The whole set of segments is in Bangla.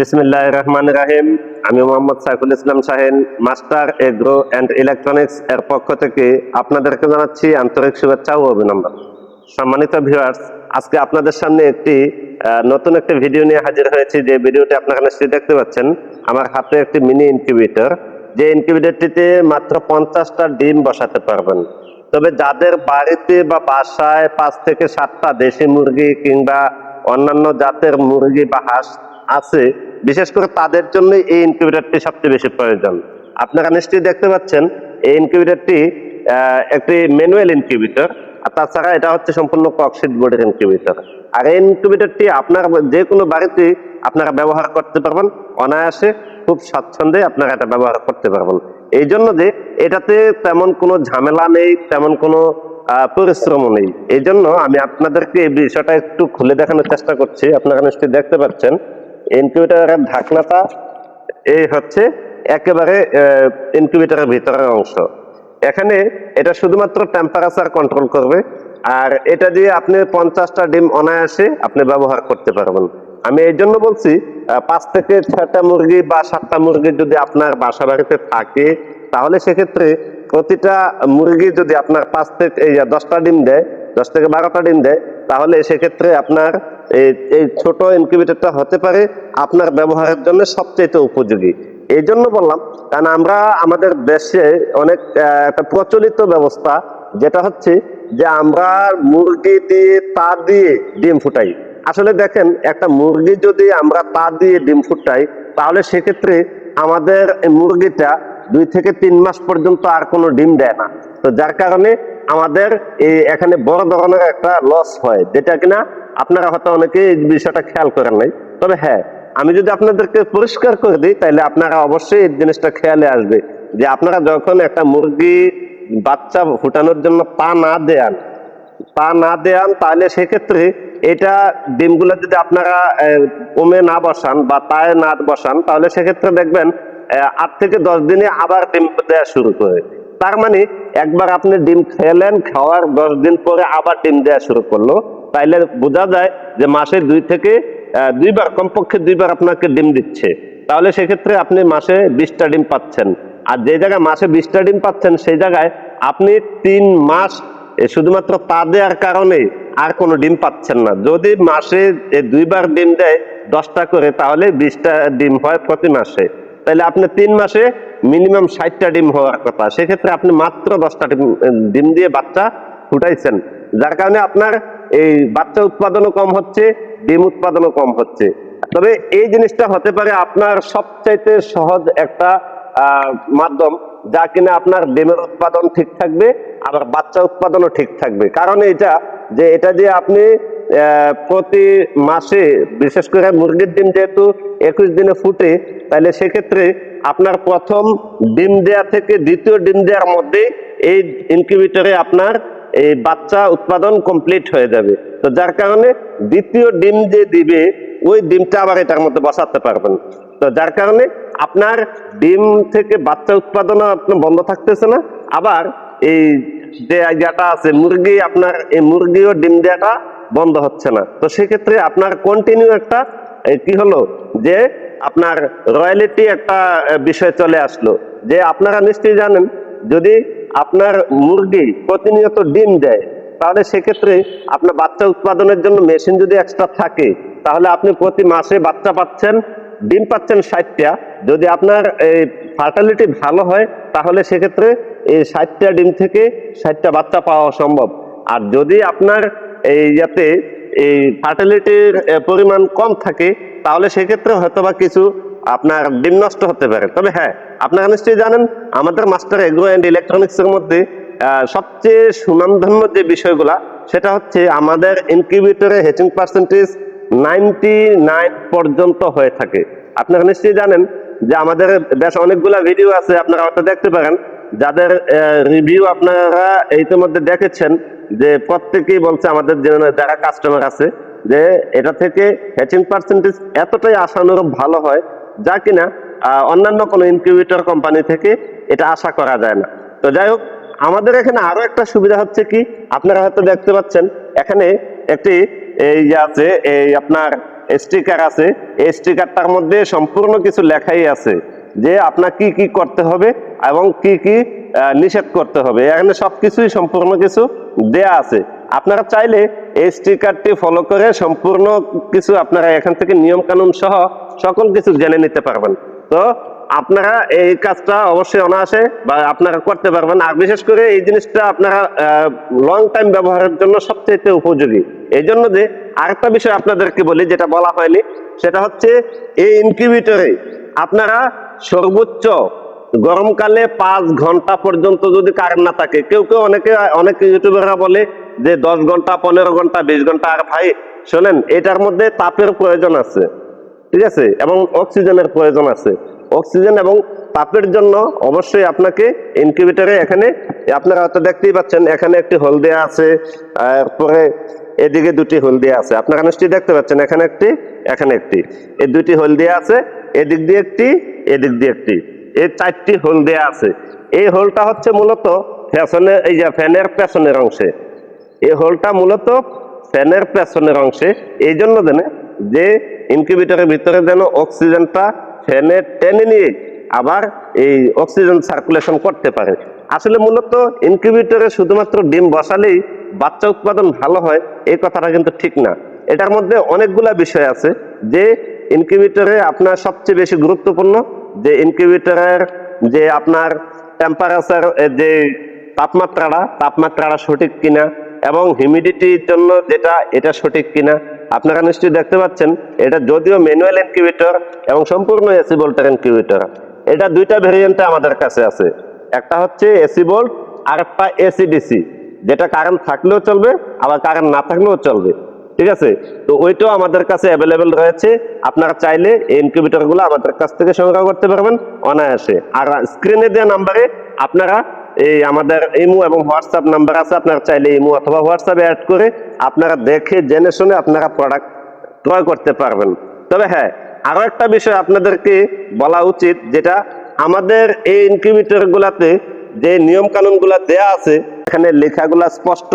বিসমিল্লাহ রহমান রাহিম। আমি Mohammad Saiful Islam Shahin, master agro and electronics এর পক্ষ থেকে আপনাদেরকে জানাচ্ছি আন্তরিক শুভেচ্ছা ও অভিনন্দন। সম্মানিত ভিউয়ার্স, আজকে আপনাদের সামনে একটি নতুন একটি ভিডিও নিয়ে হাজির হয়েছি। যে ভিডিওটি আপনারা নিশ্চয়ই দেখতে পাচ্ছেন, আমার হাতে একটি মিনি ইনকিউবেটর। যে ইনকিউবেটরটিতে মাত্র পঞ্চাশটা ডিম বসাতে পারবেন। তবে যাদের বাড়িতে বা বাসায় পাঁচ থেকে সাতটা দেশি মুরগি কিংবা অন্যান্য জাতের মুরগি বা হাঁস আছে বিশেষ করে তাদের জন্য এই ইনকিউবেটরটি সবচেয়ে বেশি প্রয়োজন। আপনারা নিশ্চয়ই দেখতে পাচ্ছেন, এই ইনকিউবেটরটি একটি ম্যানুয়াল ইনকিউবেটর আর তাছাড়া এটা হচ্ছে সম্পূর্ণ ককশিট বোর্ডের ইনকিউবেটর আর এই ইনকিউবেটরটি আপনার যে কোনো বাড়িতে আপনারা ব্যবহার করতে পারবেন, অনায়াসে খুব স্বাচ্ছন্দ্যে আপনারা এটা ব্যবহার করতে পারবেন। এই জন্য যে এটাতে তেমন কোনো ঝামেলা নেই, তেমন কোনো পরিশ্রমও নেই। এই জন্য আমি আপনাদেরকে এই বিষয়টা একটু খুলে দেখানোর চেষ্টা করছি। আপনারা নিশ্চয়ই দেখতে পাচ্ছেন ইনকিউবেটরের ঢাকনাটা এই হচ্ছে একেবারে ইনকিউবেটরের ভিতরের অংশ। এখানে এটা শুধুমাত্র টেম্পারেচার কন্ট্রোল করবে, আর এটা দিয়ে আপনি পঞ্চাশটা ডিম অনায়াসে আপনি ব্যবহার করতে পারবেন। আমি এই জন্য বলছি পাঁচ থেকে ছয়টা মুরগি বা সাতটা মুরগি যদি আপনার বাসা বাড়িতে থাকে, তাহলে সেক্ষেত্রে প্রতিটা মুরগি যদি আপনার পাঁচ থেকে দশটা ডিম দেয়, দশ থেকে বারোটা ডিম দেয়, তাহলে সেক্ষেত্রে আপনার এই ছোট ইনকিউবেটরটা হতে পারে আপনার ব্যবহারের জন্য সবচেয়ে উপযোগী। এই জন্য বললাম, কারণ আমরা আমাদের দেশে অনেক একটা প্রচলিত ব্যবস্থা, যেটা হচ্ছে যে আমরা মুরগি দিয়ে তা দিয়ে ডিম ফুটাই। আসলে দেখেন, একটা মুরগি যদি আমরা তা দিয়ে ডিম ফুটাই, তাহলে সেক্ষেত্রে আমাদের মুরগিটা দুই থেকে তিন মাস পর্যন্ত আর কোনো ডিম দেয় না। তো যার কারণে আমাদের এই এখানে বড় ধরনের একটা লস হয়, যেটা কিনা আপনারা হয়তো অনেকে এই বিষয়টা খেয়াল করেন নাই। তবে হ্যাঁ আমি যদি আপনাদেরকে পরিষ্কার করে দিই তাহলে আপনারা অবশ্যই এই জিনিসটা খেয়ালে আসবে যে আপনারা যখন একটা মুরগি বাচ্চা ফুটানোর জন্য পা না দেন পা না দেন তাহলে সেক্ষেত্রে এটা ডিমগুলো যদি আপনারা কমে না বসান বা পায়ে না বসান, তাহলে সেক্ষেত্রে দেখবেন আট থেকে দশ দিনে আবার ডিম দেওয়া শুরু করে। তার মানে একবার আপনি ডিম খেলেন, খাওয়ার দশ দিন পরে আবার ডিম দেওয়া শুরু করল। তাইলে বোঝা যায় যে মাসে দুই থেকে দুইবার, কমপক্ষে দুইবার আপনাকে ডিম দিচ্ছে। তাহলে সেক্ষেত্রে আপনি মাসে বিশটা ডিম পাচ্ছেন। আর যে জায়গায় মাসে বিশটা ডিম পাচ্ছেন, সেই জায়গায় আপনি তিন মাস শুধুমাত্র তা দেওয়ার কারণে আর কোনো ডিম পাচ্ছেন না। যদি মাসে দুইবার ডিম দেয় দশটা করে, তাহলে বিশটা ডিম হয় প্রতি মাসে। তাহলে আপনি তিন মাসে মিনিমাম ষাটটা ডিম হওয়ার কথা। সেক্ষেত্রে আপনি মাত্র দশটা ডিম ডিম দিয়ে বাচ্চা ফুটাইছেন। যার কারণে আপনার এই বাচ্চা উৎপাদনও কম হচ্ছে, ডিম উৎপাদনও কম হচ্ছে। তবে এই জিনিসটা হতে পারে আপনার সবচাইতে সহজ একটা মাধ্যম, যা কিনা আপনার ডিমের উৎপাদন ঠিক থাকবে, আবার বাচ্চা উৎপাদনও ঠিক থাকবে। কারণ এটা যে এটা যে আপনি প্রতি মাসে বিশেষ করে মুরগির ডিম যেহেতু একুশ দিনে ফুটে, তাহলে সেক্ষেত্রে আপনার প্রথম ডিম দেয়া থেকে দ্বিতীয় ডিম দেওয়ার মধ্যে এই ইনকিউবেটরে আপনার এই বাচ্চা উৎপাদন কমপ্লিট হয়ে যাবে। তো যার কারণে দ্বিতীয় ডিম যে দিবে, ওই ডিমটা আবার এটার মধ্যে বসাতে পারবেন। তো যার কারণে আপনার ডিম থেকে বাচ্চা উৎপাদন আপনার বন্ধ থাকতেছে না। আবার এই যে জায়গাটা আছে, মুরগি আপনার, এই মুরগিও ডিম দেওয়াটা বন্ধ হচ্ছে না। তো সেক্ষেত্রে আপনার কন্টিনিউ একটা কি হলো যে আপনার রয়্যালিটি একটা বিষয় চলে আসলো। যে আপনারা নিশ্চয়ই জানেন, যদি আপনার মুরগি প্রতিনিয়ত ডিম দেয়, তাহলে সেক্ষেত্রে আপনার বাচ্চা উৎপাদনের জন্য মেশিন যদি এক্সট্রা থাকে, তাহলে আপনি প্রতি মাসে বাচ্চা পাচ্ছেন, ডিম পাচ্ছেন ষাটটা। যদি আপনার এই ফার্টালিটি ভালো হয়, তাহলে সেক্ষেত্রে এই ষাটটা ডিম থেকে ষাটটা বাচ্চা পাওয়া সম্ভব। আর যদি আপনার এই যাতে এই ফার্টিলিটির পরিমাণ কম থাকে, তাহলে সেক্ষেত্রে হয়তো বা কিছু আপনার ডিম নষ্ট হতে পারে। তবে হ্যাঁ আপনারা নিশ্চয়ই জানেন, আমাদের মাস্টার এগ্রো অ্যান্ড ইলেকট্রনিক্স এর মধ্যে সবচেয়ে সুনামধন্য যে বিষয়গুলা, সেটা হচ্ছে আমাদের ইনকিউবেটরে হেচিং পার্সেন্টেজ নাইনটি নাইন পর্যন্ত হয়ে থাকে। আপনারা নিশ্চয়ই জানেন যে আমাদের বেশ অনেকগুলা ভিডিও আছে, আপনারা হয়তো দেখতে পারেন। যাদের রিভিউ আপনারা ইতিমধ্যে দেখেছেন, যে প্রত্যেকেই বলছে আমাদের যারা কাস্টমার আছে, যে এটা থেকে হ্যাচিং পার্সেন্টেজ এতটাই আশানুরূপ ভালো হয়, যা কিনা অন্যান্য কোনো ইনকিউবেটর কোম্পানি থেকে এটা আশা করা যায় না। তো যাই হোক, আমাদের এখানে আরও একটা সুবিধা হচ্ছে কি, আপনারা হয়তো দেখতে পাচ্ছেন, এখানে একটি এই আছে, এই আপনার স্টিকার আছে, এই স্টিকারটার মধ্যে সম্পূর্ণ কিছু লেখাই আছে যে আপনার কি কি করতে হবে এবং কি কি নিষেধ করতে হবে। এখানে সবকিছুই সম্পূর্ণ কিছু দেয়া আছে। আপনারা চাইলে এই স্টিকারটি ফলো করে সম্পূর্ণ কিছু আপনারা এখান থেকে নিয়ম কানুন সহ সকল কিছু জেনে নিতে পারবেন। তো আপনারা এই কাজটা অবশ্যই অনায়াসে বা আপনারা করতে পারবেন। আর বিশেষ করে এই জিনিসটা আপনারা লং টাইম ব্যবহারের জন্য সবচেয়ে উপযোগী। এই জন্য যে আরেকটা বিষয় আপনাদেরকে বলি, যেটা বলা হয়নি, সেটা হচ্ছে এই ইনকিউবেটরে আপনারা সর্বোচ্চ গরমকালে পাঁচ ঘণ্টা পর্যন্ত যদি কারেন্ট না থাকে, কেউ কেউ অনেকে, অনেক ইউটিউবাররা বলে যে দশ ঘণ্টা, পনেরো ঘণ্টা, বিশ ঘণ্টা। আর ভাই, শোনেন, এটার মধ্যে তাপের প্রয়োজন আছে। ঠিক আছে? এবং অক্সিজেনের প্রয়োজন আছে। অক্সিজেন এবং তাপের জন্য অবশ্যই আপনাকে ইনকিউবেটরে এখানে, আপনারা হয়তো দেখতেই পাচ্ছেন, এখানে একটি হোল দেওয়া আছে তারপরে এদিকে দুটি হোল আছে। আপনারা নিশ্চয়ই দেখতে পাচ্ছেন, এখানে একটি এখানে একটি। এই দুটি হোল আছে, এদিক দিয়ে একটি, এদিক দিয়ে একটি। এই চারটি হোল আছে। এই হোলটা হচ্ছে মূলত ফ্যাশনে, এই যে ফ্যানের পেছনের অংশে। এই হোলটা মূলত ফ্যানের পেছনের অংশে। এই জন্য দেনে যে ইনকিউবেটরের ভিতরে যেন অক্সিজেনটা ফ্যানে টেনে নিয়ে আবার এই অক্সিজেন সার্কুলেশন করতে পারে। আসলে মূলত ইনকিউবেটরে শুধুমাত্র ডিম বসালেই বাচ্চা উৎপাদন ভালো হয়, এই কথাটা কিন্তু ঠিক না। এটার মধ্যে অনেকগুলা বিষয় আছে যে ইনকিউবেটরে আপনার সবচেয়ে বেশি গুরুত্বপূর্ণ, যে ইনকিউবেটরের যে আপনার টেম্পারেচার যে তাপমাত্রাটা তাপমাত্রাটা সঠিক কিনা এবং হিউমিডিটির জন্য যেটা, এটা সঠিক কিনা। আপনারা নিশ্চয়ই দেখতে পাচ্ছেন, এটা যদিও ম্যানুয়াল ইনকিউবেটর এবং সম্পূর্ণ এসি ভোল্টের ইনকিউবেটর এটা দুইটা ভেরিয়েন্টে আমাদের কাছে আছে। একটা হচ্ছে এসি ভোল্ট আর একটা এসি ডিসি যেটা কারেন্ট থাকলেও চলবে, আবার কারেন্ট না থাকলেও চলবে। ঠিক আছে? তো ওইটাও আমাদের কাছে অ্যাভেলেবেল রয়েছে। আপনারা চাইলে এই ইনকিউবেটরগুলো আমাদের কাছ থেকে সংগ্রহ করতে পারবেন অনায়াসে। আর স্ক্রিনে দেওয়া নাম্বারে আপনারা এই আমাদের ইমো এবং হোয়াটসঅ্যাপ নাম্বার আছে, আপনারা চাইলে ইমো অথবা হোয়াটসঅ্যাপে অ্যাড করে আপনারা দেখে, জেনে শুনে আপনারা প্রোডাক্ট ক্রয় করতে পারবেন। তবে হ্যাঁ আরও একটা বিষয় আপনাদেরকে বলা উচিত, যেটা আমাদের এই ইনকিউবেটর গুলাতে যে নিয়ম কানুনগুলা দেয়া আছে, এখানে লেখাগুলা স্পষ্ট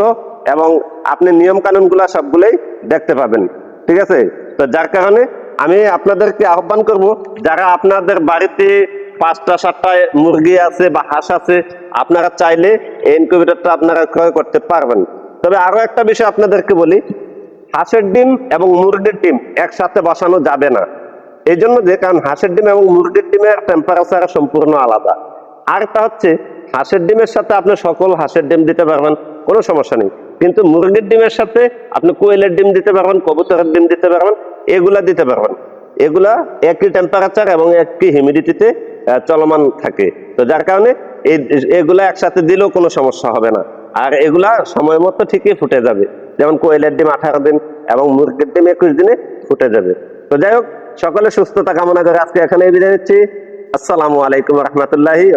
এবং আপনি নিয়ম কানুনগুলা সবগুলোই দেখতে পাবেন। ঠিক আছে? তো যার কারণে আমি আপনাদেরকে আহ্বান করব, যারা আপনাদের বাড়িতে পাঁচটা, সাতটা মুরগি আছে বা হাঁস আছে, আপনারা চাইলে এই ইনকিউবেটরটা আপনারা ক্রয় করতে পারবেন। তবে আরও একটা বিষয় আপনাদেরকে বলি, হাঁসের ডিম এবং মুরগির ডিম একসাথে বসানো যাবে না। এই জন্য যে কারণ হাঁসের ডিম এবং মুরগির ডিমের টেম্পারেচার সম্পূর্ণ আলাদা। আরেকটা হচ্ছে, হাঁসের ডিমের সাথে আপনি সকল হাঁসের ডিম দিতে পারবেন, কোনো সমস্যা নেই। কিন্তু মুরগির ডিমের সাথে আপনি কোয়েলের ডিম দিতে পারবেন, কবুতরের ডিম দিতে পারবেন, এগুলা দিতে পারবেন। এগুলা একই টেম্পারেচার এবং একই হিউমিডিটিতে চলমান থাকে। তো যার কারণে এই, এগুলা একসাথে দিলেও কোনো সমস্যা হবে না। আর এগুলা সময় মতো ঠিকই ফুটে যাবে। যেমন কোয়েলের ডিম আঠারো দিন এবং মুরগির ডিম একুশ দিনে ফুটে যাবে। তো যাই হোক, সকলে সুস্থতা কামনা করে আজকে এখানে বিদায় নিচ্ছি। আসসালামু আলাইকুম রহমতুল্লাহি